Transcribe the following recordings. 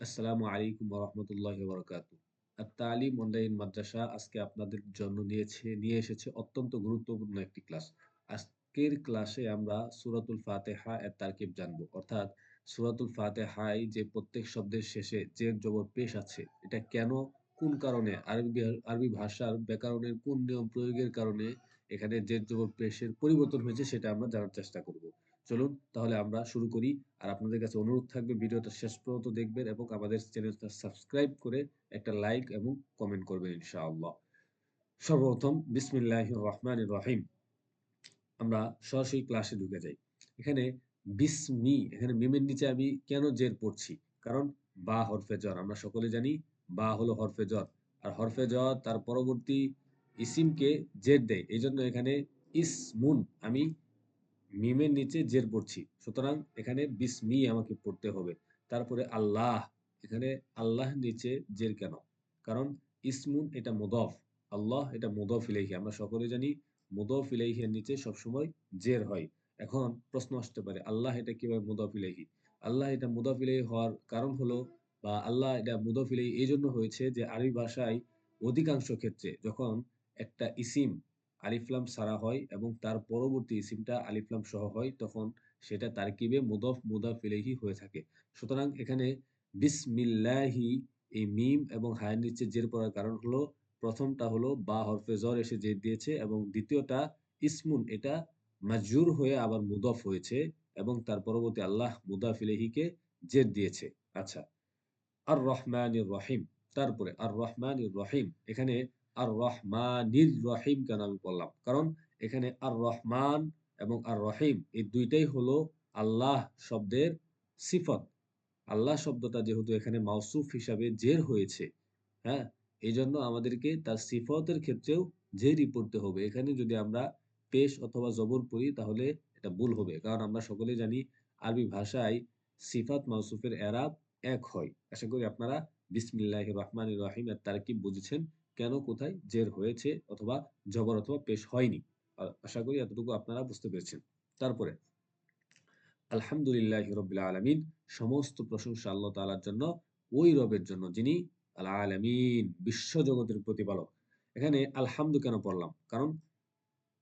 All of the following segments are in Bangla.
আসসালামু আলাইকুম রহমতুল্লাহ বরকাত তালিম অনলাইন মাদ্রাসা আজকে আপনাদের জন্য নিয়েছে, নিয়ে এসেছে অত্যন্ত গুরুত্বপূর্ণ একটি ক্লাস। আজকের ক্লাসে আমরা সুরাতুল ফাতেহা এর তারকিব জানব। অর্থাৎ সুরাতুল ফাতেহায় যে প্রত্যেক শব্দের শেষে যে জবর পেশ আছে, এটা কেন, কোন কারণে, আরবি আরবি ভাষার ব্যাকরণের কোন নিয়ম প্রয়োগের কারণে এখানে যে জবর পেশের পরিবর্তন হয়েছে সেটা আমরা জানার চেষ্টা করব। চলুন তাহলে আমরা শুরু করি। আর আপনাদের কাছে অনুরোধ থাকবে ভিডিওটা শেষ পর্যন্ত দেখবেন এবং আমাদের চ্যানেলটা সাবস্ক্রাইব করে একটা লাইক এবং কমেন্ট করবেন ইনশাআল্লাহ। সর্বপ্রথম বিসমিল্লাহ রহমান রহিম। আমরা সরাসরি ক্লাসে ঢুকে যাই। এখানে বিসমি, এখানে মিমের নিচে আমি কেন জের পড়ছি? কারণ বা হরফে জ্বর, আমরা সকলে জানি বা হলো হরফে জ্বর। আর হরফে জ্বর তার পরবর্তী ইসিমকে জের দেয়। এই জন্য এখানে ইসমুন আমি মিমের নিচে জের পড়ছি। সুতরাং এখানে বিসমি আমাকে পড়তে হবে। তারপরে আল্লাহ, এখানে আল্লাহ নিচে জের কেন? কারণ ইসমুন এটা মুদফ, আল্লাহ এটা মুদফ ইলাইহি। আমরা সকলে জানি মুদফ ইলাইহির নিচে সবসময় জের হয়। এখন প্রশ্ন আসতে পারে, আল্লাহ এটা কীভাবে মুদফ ইলাইহি? আল্লাহ এটা মুদফ ইলাইহি হওয়ার কারণ হলো বা আল্লাহ এটা মুদফ ইলাইহি এই জন্য হয়েছে যে আরবি ভাষায় অধিকাংশ ক্ষেত্রে যখন একটা ইসিম আলিফলাম সারা হয় এবং তার পরবর্তী ইসিমটা আলিফলাম সহ হয়, তখন সেটা তারকিবে মুদফ, মুদাফ ইলাইহি হয়ে থাকে। সুতরাং এখানে বিসমিল্লাহি এই মিম এবং হায়ের নিচে জের পড়ার কারণ হলো, প্রথমটা হলো বা হরফে জ্বর এসে জের দিয়েছে এবং দ্বিতীয়টা ইসমুন, এটা মাজুর হয়ে আবার মুদফ হয়েছে এবং তার পরবর্তী আল্লাহ মুদাফ ইলাইহিকে জের দিয়েছে। আচ্ছা আর রহমান রহিম, তারপরে আর রহমান রহিম, এখানে আর রহমানির রহিম কেন আমি বললাম? কারণ এখানে আর রহমান এবং আর রহিম এই দুইটাই হলো আল্লাহ শব্দের সিফত। আল্লাহ শব্দটা যেহেতু এখানে মাউসুফ হিসাবে জের হয়েছে হ্যাঁ? এই জন্য আমাদেরকে তার সিফতের ক্ষেত্রেও জেরই পড়তে হবে। এখানে যদি আমরা পেশ অথবা জবর পড়ি, তাহলে এটা ভুল হবে। কারণ আমরা সকলে জানি আরবি ভাষায় সিফাত, মাউসুফের এরাব এক হয়। আশা করি আপনারা বিসমিল্লাহ রহমান রহিম এর তারকিব বুঝেছেন। কেন, কোথায়, জের হয়েছে অথবা জবর অথবা পেশ হয়নি? আশা করি এতটুকু আপনারা বুঝতে পেরেছেন। তারপরে, আলহামদুলিল্লাহ রবিল আলমিন, সমস্ত প্রশংসা আল্লাহ তালার জন্য, ওই রবের জন্য যিনি আল আলমিন বিশ্বজগতের প্রতিপালক। এখানে আলহামদু কেন পড়লাম? কারণ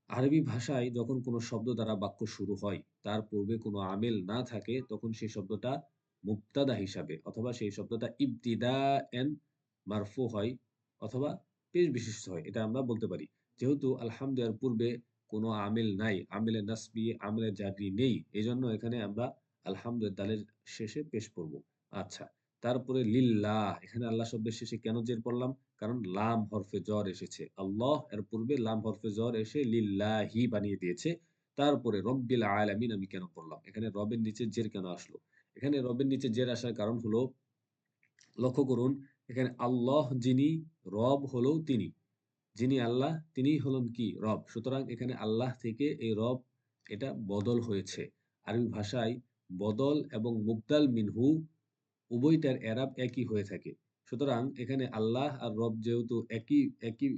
আরবি ভাষায় যখন কোনো শব্দ দ্বারা বাক্য শুরু হয়, তার পূর্বে কোনো আমেল না থাকে, তখন সেই শব্দটা মুক্তাদা হিসাবে অথবা সেই শব্দটা ইবতিদা এন মারফু হয় অথবা পেশ বিশিষ্ট হয়, এটা আমরা বলতে পারি। যেহেতু আলহামদুলিল্লাহর পূর্বে কোনো আমেল নাই, আমেলে নাসবি, আমেলে জাগরি নেই এই জন্য এখানে আমরা আলহামদুলিল্লাহ শেষে পেশ করব আচ্ছা তারপরে লিল্লাহ, এখানে আল্লাহ শব্দের শেষে কেন জের পড়লাম? কারণ লাম হরফে জ্বর এসেছে। আল্লাহ এর পূর্বে লাম হরফে জ্বর এসে লিল্লাহি বানিয়ে দিয়েছে। তারপরে রব্বিল আলামিন আমি কেন পড়লাম? এখানে রবের নিচে জের কেন আসলো? এখানে রবের নিচে জের আসার কারণ হলো, লক্ষ্য করুন, এখানে আল্লাহ যিনি রব হলেও তিনি। যিনি আল্লাহ তিনি হলেন কি? রব। সুতরাং এখানে আল্লাহ থেকে এই রব, এটা বদল হয়েছে। আরবি ভাষায় বদল এবং মুবদাল মিনহু উভয়টার এরাব একই হয়ে থাকে। সুতরাং এখানে আল্লাহ আর রব যেহেতু একই একই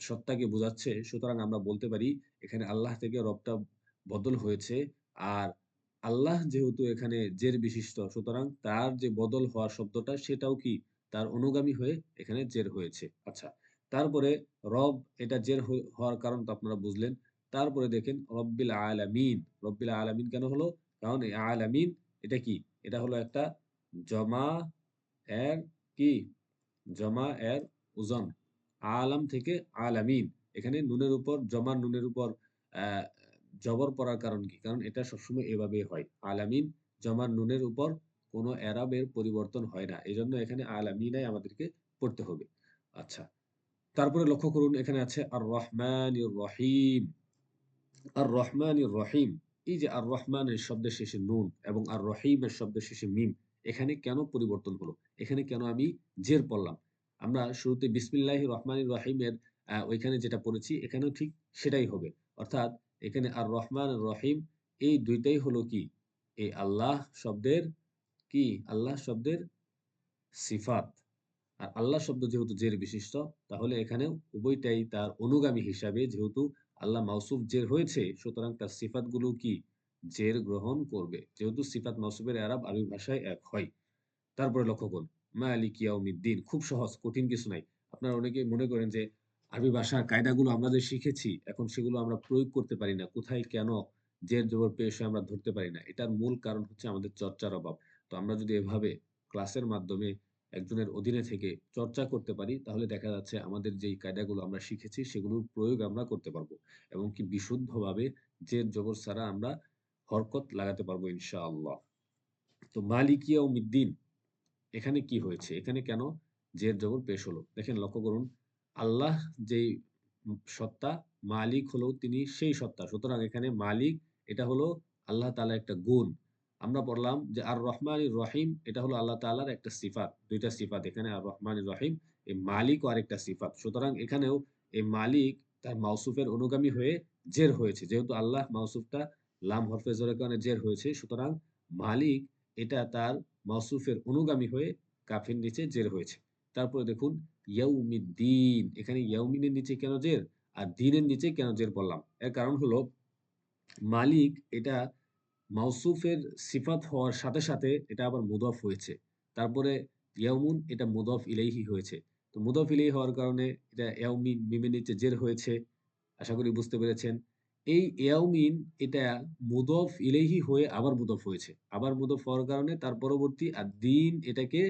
সত্তাকে বোঝাচ্ছে, সুতরাং আমরা বলতে পারি এখানে আল্লাহ থেকে রবটা বদল হয়েছে। আর আল্লাহ যেহেতু এখানে জের বিশিষ্ট, সুতরাং তার যে বদল হওয়ার শব্দটা সেটাও কি? তার অনুগামী হয়ে এখানে জের হয়েছে। আচ্ছা তারপরে রব এটা জের হওয়ার কারণ তো আপনারা বুঝলেন। তারপরে দেখেন রব্বিল আলামিন। রব্বিল আলামিন কেন হলো? কারণ আলামিন এটা কি? এটা হলো একটা জমা এর কি? জমা এর ওজন। আলাম থেকে আলামিন। এখানে নুনের উপর জমা নুনের উপর জবর পড়ার কারণ কি? কারণ এটা সবসময় এভাবে হয়। আলামিন, জমার নুনের উপর কোনো এরাবের পরিবর্তন হয় না। এই জন্য এখানে আলামিনাই আমাদেরকে পড়তে হবে। আচ্ছা তারপরে লক্ষ্য করুন, এখানে আছে আর রহমান রহিম আর রহমান রহিম এই যে আর রহমানের শব্দের শেষে নুন এবং আর রহিমের শব্দের শেষে মিম, এখানে কেন পরিবর্তন হলো? এখানে কেন আমি জের পড়লাম? আমরা শুরুতে বিসমিল্লাহ রহমান রহিমের ওইখানে যেটা পড়েছি, এখানেও ঠিক সেটাই হবে। অর্থাৎ এখানে আর রহমান রহিম এই দুইটাই হলো কি? এই আল্লাহ শব্দের কি? আল্লাহ শব্দের সিফাত। আর আল্লাহ শব্দ যেহেতু জের বিশিষ্ট, তাহলে এখানে উভয়টাই তার অনুগামী হিসাবে যেহেতু আল্লাহ মাউসুফ জের হয়েছে, সুতরাং তার সিফাতগুলো কি? জের গ্রহণ করবে। যেহেতু সিফাত মাউসুফের আরব আরবি ভাষায় এক হয়। তারপরে লক্ষ্য করুন, মালিক ইয়াউমিদ্দিন, খুব সহজ, কঠিন কিছু নাই। আপনারা অনেকেই মনে করেন যে আরবি ভাষার কায়দাগুলো আমরা যে শিখেছি, এখন সেগুলো আমরা প্রয়োগ করতে পারি না, কোথায় কেন জের জবর পেশ আমরা ধরতে পারি না। এটার মূল কারণ হচ্ছে আমাদের চর্চার অভাব। তো আমরা যদি এভাবে ক্লাসের মাধ্যমে একজনের অধীনে থেকে চর্চা করতে পারি, তাহলে দেখা যাচ্ছে আমাদের যেই কায়দাগুলো আমরা শিখেছি, সেগুলোর প্রয়োগ আমরা করতে পারব। এবং কি বিশুদ্ধভাবে জের জবর ছাড়া আমরা হরকত লাগাতে পারব ইনশাআল্লাহ। তো মালিকিয়া ও মিদ্দিন এখানে কি হয়েছে? এখানে কেন জের জবর পেশ হলো? দেখেন, লক্ষ্য করুন, আল্লাহ যেই সত্তা, মালিক হলো তিনি সেই সত্তা। সুতরাং এখানে মালিক, এটা হলো আল্লাহ তালা একটা গুণ। আমরা পড়লাম যে আর রহমান রহিম এটা হলো আল্লাহ তালার একটা সিফাত, দুইটা সিফাত, এখানে আর রহমান রহিম এই মালিক ও আরেকটা সিফাত। সুতরাং এখানেও এই মালিক তার মাউসুফের অনুগামী হয়ে জের হয়েছে, যেহেতু আল্লাহ মাউসুফটা লাম হরফে জোরের কারণে জের হয়েছে, সুতরাং মালিক এটা তার মাউসুফের অনুগামী হয়ে কাফির নিচে জের হয়েছে। তারপরে দেখুন, ইয়াউমিদ্দিন, এখানে ইয়াউমিনের নিচে কেন জের? আর দিনের নিচে কেন জের বললাম? এর কারণ হলো মালিক এটা মাউসুফের সিফাত হওয়ার সাথে সাথে এটা আবার মুদফ হয়েছে। তারপরে ইয়াউমুন এটা মুদফ ইলাইহি হয়েছে। তো মুদফ ইলাইহি হওয়ার কারণে এটা ইয়াউমিন মিমের নিচে জের হয়েছে, আশা করি বুঝতে পেরেছেন। এই ইয়াউমিন এটা মুদফ ইলেহি হয়ে আবার মুদফ হয়েছে। আবার মুদফ হওয়ার কারণে তার পরবর্তী আর দিন এটাকে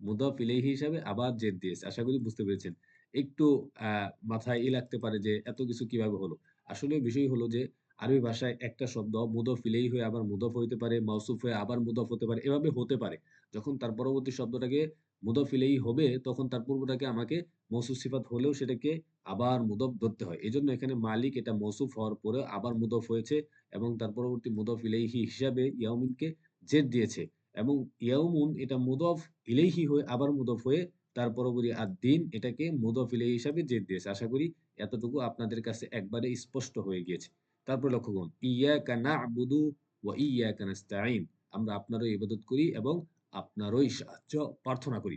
মুদফ ইলেহি হিসাবে আবার জেদ দিয়েছে, আশা করি বুঝতে পেরেছেন। একটু মাথায় ই লাগতে পারে যে এত কিছু কীভাবে হলো। আসলে বিষয় হলো যে আরবি ভাষায় একটা শব্দ মুদফ ইলেই হয়ে আবার মুদফ হইতে পারে, মাউসুফ হয়ে আবার মুদফ হতে পারে, এভাবে হতে পারে। যখন তার পরবর্তী শব্দটাকে মুদফ ইলেই হবে, তখন তার পূর্বটাকে আমাকে মৌসুফ সিফাত হলেও সেটাকে আবার মুদফ ধরতে হয়। এই এখানে মালিক এটা মৌসুফ হওয়ার পরে আবার মুদফ হয়েছে এবং তার পরবর্তী মুদফ ইলেইহি হিসাবে ইয়াউমিনকে জেদ দিয়েছে এবং ইয়াউমুন এটা মুদফ ইলেইহি হয়ে আবার মুদফ হয়ে তার পরবর্তী আর দিন এটাকে মুদফ ইলেহি হিসাবে জেদ দিয়েছে। আশা করি এতটুকু আপনাদের কাছে একবারে স্পষ্ট হয়ে গিয়েছে। তারপরে লক্ষ্য করুন ইয়া কানা আবুদু ওয়া ইয়া কানাস্তাইন আমরা আপনারই ইবাদত করি এবং আপনারই সাহায্য প্রার্থনা করি।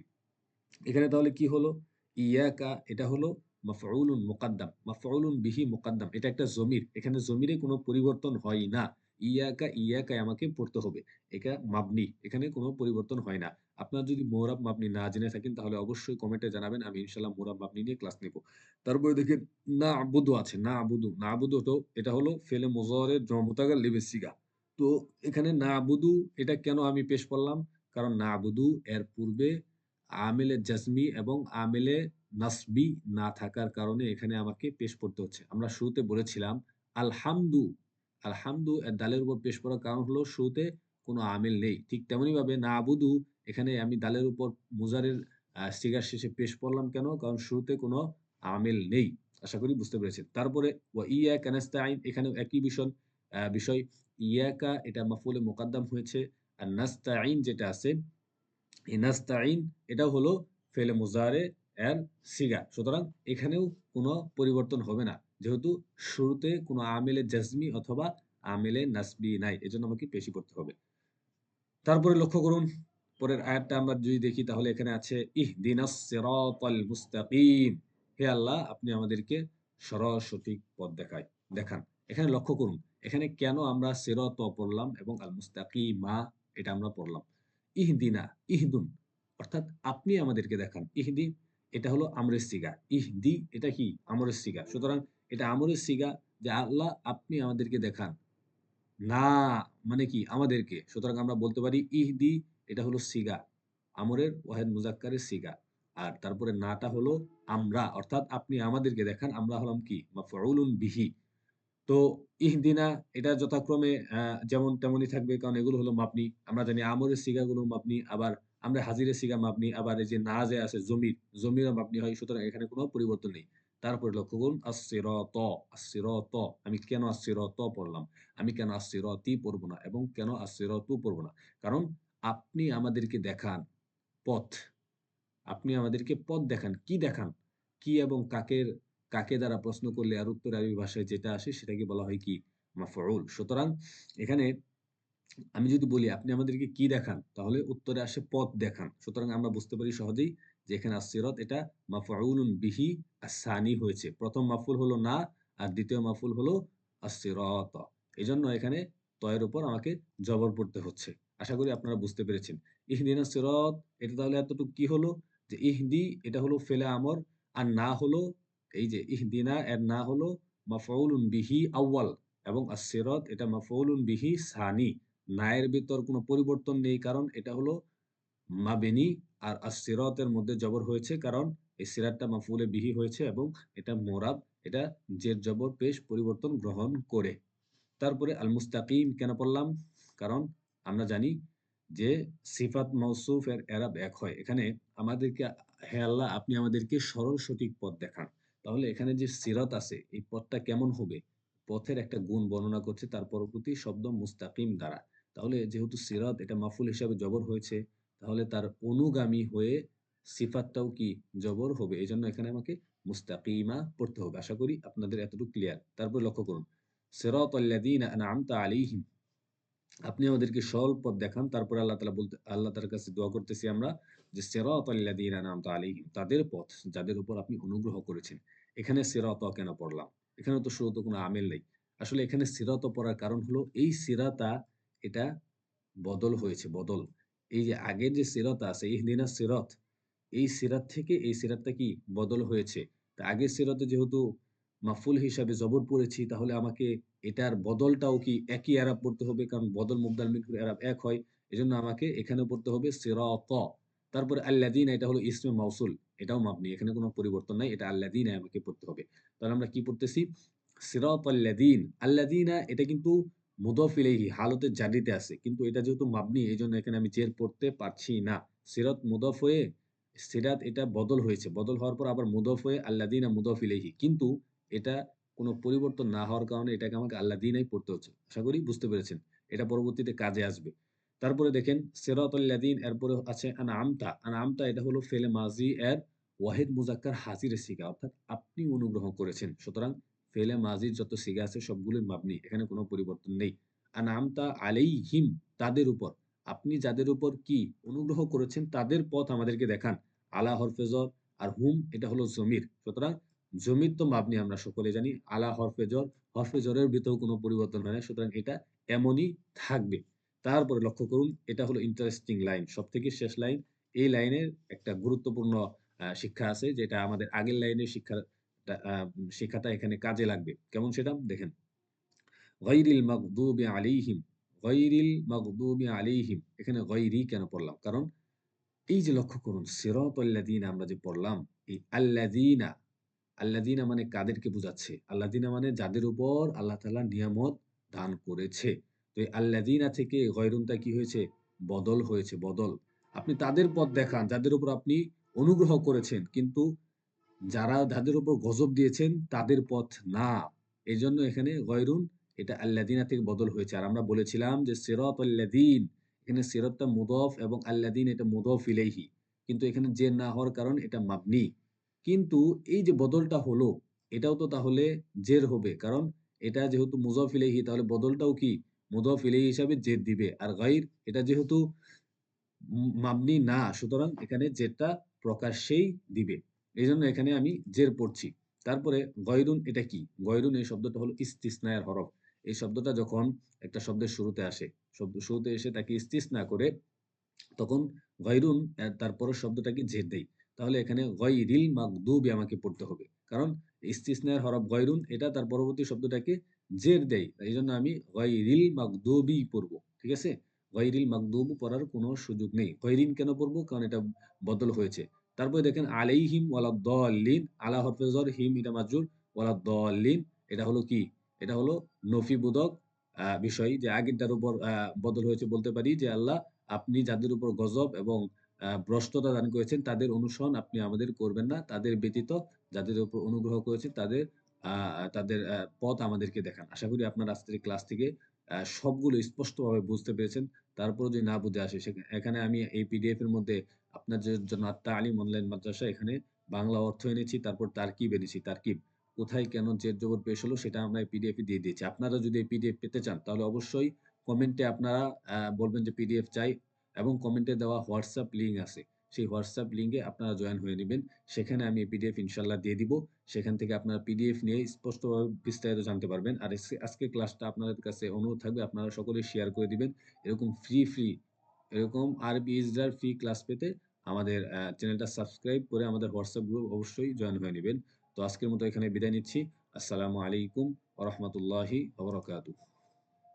এখানে তাহলে কি হলো? ইয়াকা এটা হলো মাফউলুন মুকাদ্দাম, মাফউলুন বিহি মুকাদ্দাম, এটা একটা জমির, এখানে জমিরে কোনো পরিবর্তন হয় না। ইয়াকা ইয়াকায় আমাকে পড়তে হবে। এটা মাবনি। এখানে কোনো পরিবর্তন হয় না। আপনার যদি মোরাব মাবনি না জেনে থাকেন, তাহলে অবশ্যই কমেন্টে জানাবেন। আমি ইনশাল্লাহ মোরাব মাবনি নিয়ে ক্লাস নেব। তারপরে দেখেন, না আবুদু আছে, না আবুদু। না আবুদু তো এটা হলো ফেলে মোজরের জমতাগার লিবেসিগা তো এখানে না আবুদু, এটা কেন আমি পেশ করলাম কারণ না আবুদু এর পূর্বে আমেলে জাজমি এবং আমেলে নাসবি না থাকার কারণে এখানে আমাকে পেশ করতে হচ্ছে। আমরা শুরুতে বলেছিলাম, আলহামদু আলহামদু দালের উপর পেশ করার কারণ হলো শুরুতে কোনো আমেল নেই। ঠিক তেমনি ভাবে না আবুদু এখানে আমি দালের উপর মুজারের সিগার শেষে পেশ করলাম কেন? কারণ শুরুতে কোনো আমেল নেই। আশা করি বুঝতে পেরেছেন। তারপরে ইয়া কানাস্তাইন এখানে একই বিষয় বিষয়। ইয়াকা, এটা মাফুলে মোকাদ্দাম হয়েছে। আর নাস্তা আইন যেটা আছে, এই নাস্তাইন এটা হলো ফেলে মুজারে, এর সিগা সুতরাং এখানেও কোনো পরিবর্তন হবে না। যেহেতু শুরুতে কোনো আমেলে জাজমি অথবা আমেলে নাসবি নাই, এজন্য আমাকে পেশি করতে হবে। তারপরে লক্ষ্য করুন, পরের আয়াতটা আমরা যদি দেখি, তাহলে এখানে আছে, ইহ দিনাস সিরাতাল মুস্তাকিম। হে আল্লাহ, আপনি আমাদেরকে সরল সঠিক পথ দেখায়, দেখান। এখানে লক্ষ্য করুন, এখানে কেন আমরা সেরত পড়লাম এবং আল মুস্তাকিমা এটা আমরা পড়লাম? ইহদিনা ইহদুন অর্থাৎ আপনি আমাদেরকে দেখান ইহদিন এটা হলো আমরের সিগা। ইহদি এটা কি? আমরের সিগা। সুতরাং এটা আমরের সিগা যে আল্লাহ আপনি আমাদেরকে দেখান। না মানে কি? আমাদেরকে। সুতরাং আমরা বলতে পারি, ইহদি, এটা হলো সিগা। আমরের, ওয়াহেদ মুজাক্কারের সিগা। আর তারপরে নাটা হলো আমরা। অর্থাৎ আপনি আমাদেরকে দেখান, আমরা হলাম কি? মাফউলুন বিহি। তো ইহদিনা, এটা যথাক্রমে যেমন তেমনই থাকবে, কারণ এগুলো হলো মাপনি। আমরা জানি আমরের সিগাগুলো মাপনি, আবার আমরা হাজিরের সিগা মাপনি, আবার এই যে না যে আছে জমির, জমিরও মাপনি হয়, সুতরাং এখানে কোনো পরিবর্তন নেই। তারপরে লক্ষ্য করুন আসিরত আসিরত আমি কেন আসিরত পড়লাম? আমি কেন আসিরতি পড়ব না? এবং কেন আসিরতু পড়ব না? কারণ আপনি আমাদেরকে দেখান পথ। আপনি আমাদেরকে পথ দেখান। কি দেখান? কি এবং কাকের কাকে দ্বারা প্রশ্ন করলে আর উত্তর আরবি ভাষায় যেটা আসে সেটাকে বলা হয় কি? মাফরুল সুতরাং এখানে আমি যদি বলি, আপনি আমাদেরকে কি দেখান? তাহলে উত্তরে আসে পথ দেখান। সুতরাং আমরা বুঝতে পারি সহজেই যে এখানে আসিরত এটা মাফউলুন বিহি আসানি হয়েছে। প্রথম মাফুল হলো না, আর দ্বিতীয় মাফুল হলো আসিরত এই জন্য এখানে তয়ের উপর আমাকে জবর পড়তে হচ্ছে। আশা করি আপনারা বুঝতে পেরেছেন। ইহদিনা সিরাত, এটা তাহলে এতটুকু কি হলো? যে ইহদি, এটা হলো ফেলে আমর, আর না হলো, এই যে ইহদিনা, এর না হলো মাফউলুন বিহি আউয়াল, এবং আসিরত এটা মাফউলুন বিহি সানি। নায়ের ভিতর কোনো পরিবর্তন নেই, কারণ এটা হলো মাবেনি আর আসিরতের মধ্যে জবর হয়েছে কারণ এই সিরাতটা মাফুলে বিহি হয়েছে এবং এটা মোরাব এটা জের জবর, পেশ পরিবর্তন গ্রহণ করে। তারপরে আল মুস্তাকিম কেন পড়লাম? কারণ আমরা জানি যে সিফাত মৌসুফ এর এরাব এক হয়। এখানে আমাদেরকে, হে আল্লাহ, আপনি আমাদেরকে সরল সঠিক পথ দেখান। তাহলে এখানে যে সিরাত আছে, এই পথটা কেমন হবে? পথের একটা গুণ বর্ণনা করছে তার পরবর্তী শব্দ মুস্তাকিম দ্বারা। তাহলে যেহেতু সিরাত, এটা মাফুল হিসাবে জবর হয়েছে তাহলে তার অনুগামী হয়ে সিফাতটাও কি জবর হবে? এই জন্য এখানে আমাকে মুস্তাকিমা পড়তে হবে। আশা করি আপনাদের এতটুকু ক্লিয়ার তারপর লক্ষ্য করুন। আনআমতা আলাইহিম। আপনি আমাদেরকে সরল পথ দেখান, তারপরে আল্লাহ তালা বলতে, আল্লাহ তার কাছে দোয়া করতেছি আমরা যে সিরাত আল্লাযীনা আনআমতা আলাইহিম। তাদের পথ, যাদের উপর আপনি অনুগ্রহ করেছেন। এখানে সিরাত কেন পড়লাম? এখানে তো শুরুতে কোনো আমেল নেই। আসলে এখানে সিরাত পড়ার কারণ হলো, এই সিরাতা এটা বদল হয়েছে, বদল। এই যে আগের যে সিরাত আছে ইহদিনা সিরাত, এই সিরাত থেকে এই সিরাতটা কি বদল হয়েছে? তা আগের সিরাতে যেহেতু মাফুল হিসাবে জবর পড়েছি, তাহলে আমাকে এটার বদলটাও কি একই আরব পড়তে হবে? কারণ বদল মুবদাল মিনকুর আরব এক হয়, এজন্য আমাকে এখানে পড়তে হবে সিরাত। তারপরে আল্লাদিন এটা হলো ইসমে মাউসুল, এটাও মাপনি এখানে কোনো পরিবর্তন নাই, এটা আল্লাদিন আমাকে পড়তে হবে। তাহলে আমরা কি পড়তেছি? সিরাত আল্লাদিন আল্লাদিনা এটা কিন্তু মুদফ ইলাইহি হালতে জারিতে আছে। কিন্তু এটা যেহেতু মাবনি এই জন্য এখানে আমি জের পড়তে পারছি না। সিরাত মুদফ হয়ে, সিরাত এটা বদল হয়েছে। বদল হওয়ার পর আবার মুদফ হয়ে আল্লাদিনা মুদফ ইলাইহি কিন্তু এটা কোনো পরিবর্তন না হওয়ার কারণে এটাকে আমাকে আল্লাদিনাই পড়তে হচ্ছে। আশা করি বুঝতে পেরেছেন। এটা পরবর্তীতে কাজে আসবে। তারপরে দেখেন সেরাতুল্লাদিন এরপরে আছে আনা আমতা আনা আমতা এটা হলো ফেলে মাজি এর ওয়াহিদ মুজাক্কার হাজির সিগা অর্থাৎ আপনি অনুগ্রহ করেছেন। সুতরাং ফেলে মাজির যত সিগা আছে সবগুলোই মাবনি, এখানে কোনো পরিবর্তন নেই। আনা আমতা আলাইহিম তাদের উপর, আপনি যাদের উপর কি অনুগ্রহ করেছেন তাদের পথ আমাদেরকে দেখান। আলা হরফেজর আর হুম, এটা হলো জমির। সুতরাং জমির তো মাবনি, আমরা সকলে জানি। আলা হরফেজর হরফেজরের ভিতরেও কোনো পরিবর্তন হয় না, সুতরাং এটা এমনই থাকবে। তারপরে লক্ষ্য করুন, এটা হলো ইন্টারেস্টিং লাইন সব থেকে শেষ লাইন এই লাইনের একটা গুরুত্বপূর্ণ শিক্ষা আছে, যেটা আমাদের আগের লাইনের শিক্ষা শিক্ষাটা এখানে কাজে লাগবে। কেমন সেটা? দেখেন। গৈরিল মকদুবি আলিহিম গৈরিল মকদুবি আলিহিম এখানে গৈরি কেন পড়লাম? কারণ এই যে লক্ষ্য করুন, সিরত আল্লাদিনা আমরা যে পড়লাম, এই আল্লাদিনা আল্লাদিনা মানে কাদেরকে বোঝাচ্ছে? আল্লাদিনা মানে যাদের উপর আল্লাহ তালা নিয়ামত দান করেছে। তো এই আল্লাদিনা থেকে গয়রুনটা কি হয়েছে? বদল হয়েছে, বদল। আপনি তাদের পথ দেখান, যাদের উপর আপনি অনুগ্রহ করেছেন, কিন্তু যারা যাদের উপর গজব দিয়েছেন, তাদের পথ না। এই জন্য এখানে গয়রুন, এটা আল্লাদিনা থেকে বদল হয়েছে। আর আমরা বলেছিলাম যে সিরত আল্লাদিন এখানে সিরতটা মুদফ এবং আল্লাদিন এটা মুদফ ইলেহি কিন্তু এখানে যে না হওয়ার কারণ এটা মাবনি। কিন্তু এই যে বদলটা হলো, এটাও তো তাহলে জের হবে। কারণ এটা যেহেতু মুজফ ইলেহি তাহলে বদলটাও কি? মুদফ ইলেহি হিসাবে জের দিবে। আর গাইর এটা যেহেতু মাবনি না, সুতরাং এখানে জেরটা প্রকাশ্যেই দিবে। এই জন্য এখানে আমি জের পড়ছি। তারপরে গয়রুন এটা কি? গয়রুন এই শব্দটা হলো ইস্তিসনায়ের হরফ। এই শব্দটা যখন একটা শব্দের শুরুতে আসে, শব্দ শুরুতে এসে তাকে ইস্তিসনা করে, তখন গয়রুন তারপরের শব্দটাকে জের দেয়। তাহলে এখানে গয়রিল মাকদুবি আমাকে পড়তে হবে। কারণ ইস্তিসনায়ের হরফ গয়রুন, এটা তার পরবর্তী শব্দটাকে জের দেয়। এই জন্য আমি গয়রিল মাকদুবি পড়ব, ঠিক আছে? গয়রিল মাকদুব পড়ার কোনো সুযোগ নেই। গয়রিন কেন পড়ব? কারণ এটা বদল হয়েছে। তারপরে দেখেন আলাইহিম ওয়ালাদ্দাল্লিন আলা হরফেজর হিম এটা মাজুর ওয়ালাদ্দাল্লিন এটা হলো কি? এটা হলো নফিবোধক বিষয় যে আগেরটার উপর বদল হয়েছে বলতে পারি যে আল্লাহ আপনি যাদের উপর গজব এবং ভ্রষ্টতা দান করেছেন, তাদের অনুসরণ আপনি আমাদের করবেন না। তাদের ব্যতীত যাদের উপর অনুগ্রহ করেছেন, তাদের তাদের পথ আমাদেরকে দেখান। আশা করি আপনার আজকের ক্লাস থেকে সবগুলো স্পষ্টভাবে বুঝতে পেরেছেন। তারপর যদি না বুঝে আসে এখানে আমি এই পিডিএফ এর মধ্যে আপনাদের জন্য আত্মা আলিম, অনলাইন মাদ্রাসা, এখানে বাংলা অর্থ এনেছি, তারপর তারকিব এনেছি। তারকিব কোথায় কেন জের জবর পেশ হলো, সেটা আমরা পিডিএফ দিয়ে দিয়েছি। আপনারা যদি এই পিডিএফ পেতে চান, তাহলে অবশ্যই কমেন্টে আপনারা বলবেন যে পিডিএফ চাই এবং কমেন্টে দেওয়া হোয়াটসঅ্যাপ লিঙ্ক আছে। সেই হোয়াটসঅ্যাপ লিঙ্কে আপনারা জয়েন হয়ে নেবেন। সেখানে আমি পিডিএফ ইনশাল্লাহ দিয়ে দিব। সেখান থেকে আপনারা পিডিএফ নিয়ে স্পষ্টভাবে বিস্তারিত জানতে পারবেন। আর আজকে ক্লাসটা আপনাদের কাছে অনুরোধ থাকবে, আপনারা সকলেই শেয়ার করে দিবেন। এরকম ফ্রি ফ্রি এরকম আরবি ইজরার ফ্রি ক্লাস পেতে আমাদের চ্যানেলটা সাবস্ক্রাইব করে আমাদের হোয়াটসঅ্যাপ গ্রুপ অবশ্যই জয়েন হয়ে নেবেন। তো আজকের মতো এখানে বিদায় নিচ্ছি। আসসালামু আলাইকুম ওরহমতুল্লাহি ওবরাকাতুহ